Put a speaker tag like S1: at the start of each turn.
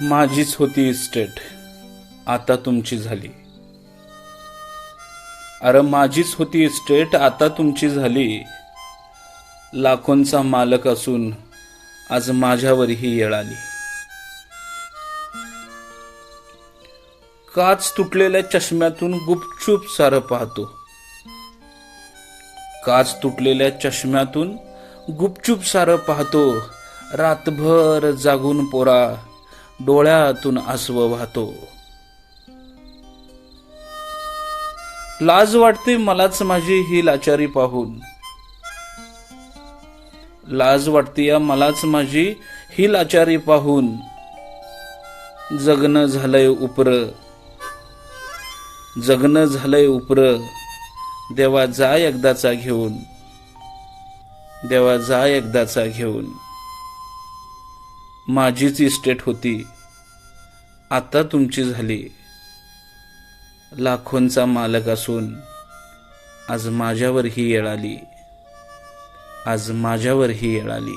S1: माझीच होती इस्टेट. आता तुमची झाली. अरे माझीच होती इस्टेट आता तुमची झाली. लाखोंचा मालक असून आज माझ्यावरही येळ आली. काच तुटलेल्या चष्म्यातून गुपचूप सारं पाहतो. काच तुटलेल्या चष्म्यातून गुपचूप सारं पाहतो. रातभर जागून पोरा डोळ्यातून आसव वाहतो. लाज वाटते मलाच माझी ही लाचारी पाहून. लाज वाटते या मलाच माझी ही लाचारी पाहून. जगणं झालंय उपर. जगणं झालंय उपर. देवा जा एकदाचा घेऊन. देवा जा एकदाचा घेऊन. माझीच इस्टेट होती. आता तुमची झाली. लाखोंचा मालक असून आज माझ्यावर ही येळ आली आज माझ्यावर ही येळ आली